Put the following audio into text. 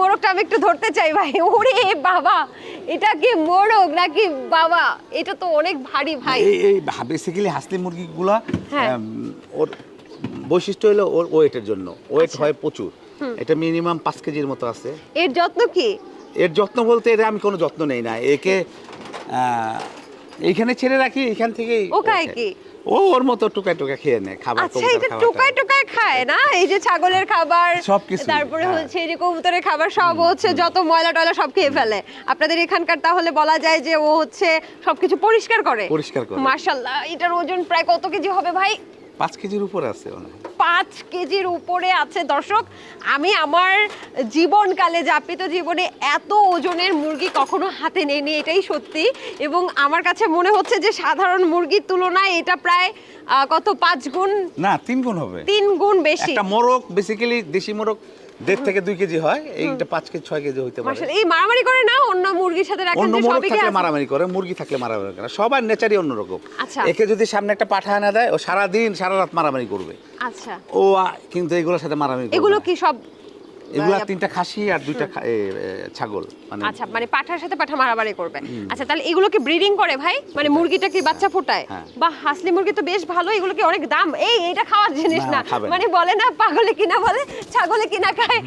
মোরগটা আমি একটু ধরতে চাই ভাই। ওরে বাবা এটা কি মোরগ নাকি বাবা? এটা তো অনেক ভারী ভাই। এই এই বেসিক্যালি হাসলি মুরগিগুলা হ্যাঁ। ওর বৈশিষ্ট্য হলো ওর ওয়েটের জন্য। ওয়েট আচ্ছা। হয় প্রচুর। এটা মিনিমাম পাঁচ কেজির মতো আছে। এর যত্ন কি? এর যত্ন বলতে এর আমি কোনো যত্ন নেই না। একে এইখানে ছেড়ে রাখি এখান থেকে ও খায় কি? ও ওর মতো টুকায় টুকা খেয়ে নেয় খাবার আচ্ছা এটা। টোকায় টোকায় খায় না এই যে ছাগলের খাবার সবকিছুই, তারপরে হ্যাঁ। হচ্ছে এই যে কবুতরের খাবার সব হচ্ছে যত ময়লা টয়লা সব খেয়ে ফেলে আপনাদের এখানকার তাহলে বলা যায় যে ও হচ্ছে সবকিছু পরিষ্কার করে পরিষ্কার করে। মার্শাল্লাহ এটার ওজন প্রায় কত কেজি হবে ভাই পাঁচ কেজির উপর আছে ওনার পাঁচ কেজির উপরে আছে। দর্শক আমি আমার জীবনকালে যাপিত জীবনে এত ওজনের মুরগি কখনো হাতে নেইনি এটাই সত্যি। এবং আমার কাছে মনে হচ্ছে যে সাধারণ মুরগির তুলনায় এটা প্রায় কত পাঁচ গুণ? না তিন গুণ হবে। তিন গুণ বেশি। একটা মোরগ বেসিক্যালি দেশি মোরগ দেড় থেকে দুই কেজি হয় এইটা পাঁচ কেজি ছয় কেজি হইতে পারে। এই মারামারি করে না অন্য মুরগির সাথে রাখেন অন্য মোরগ থাকলে মারামারি করে মুরগি থাকলে মারামারি করে। সবার নেচারই অন্যরকম আচ্ছা। একে যদি সামনে একটা পাঠা আনা দেয় ও সারা দিন সারা রাত মারামারি করবে। আচ্ছা। ও কিন্তু এগুলোর সাথে মারামারি এগুলো কি সব এগুলো তিনটা খাসি আর দুইটা ছাগল মানে আচ্ছা মানে পাঠার সাথে পাঠা মারামারি করবে। আচ্ছা তাহলে এগুলো কি ব্রিডিং করে ভাই? মানে মুরগিটা কি বাচ্চা ফোটায়? হ্যাঁ। বা হাসলি মুরগি তো বেশ ভালো এগুলো কি অনেক দাম? এই এটা খাওয়ার জিনিস না। মানে বলে না পাগলে কিনা বলে ছাগলে কিনা খায়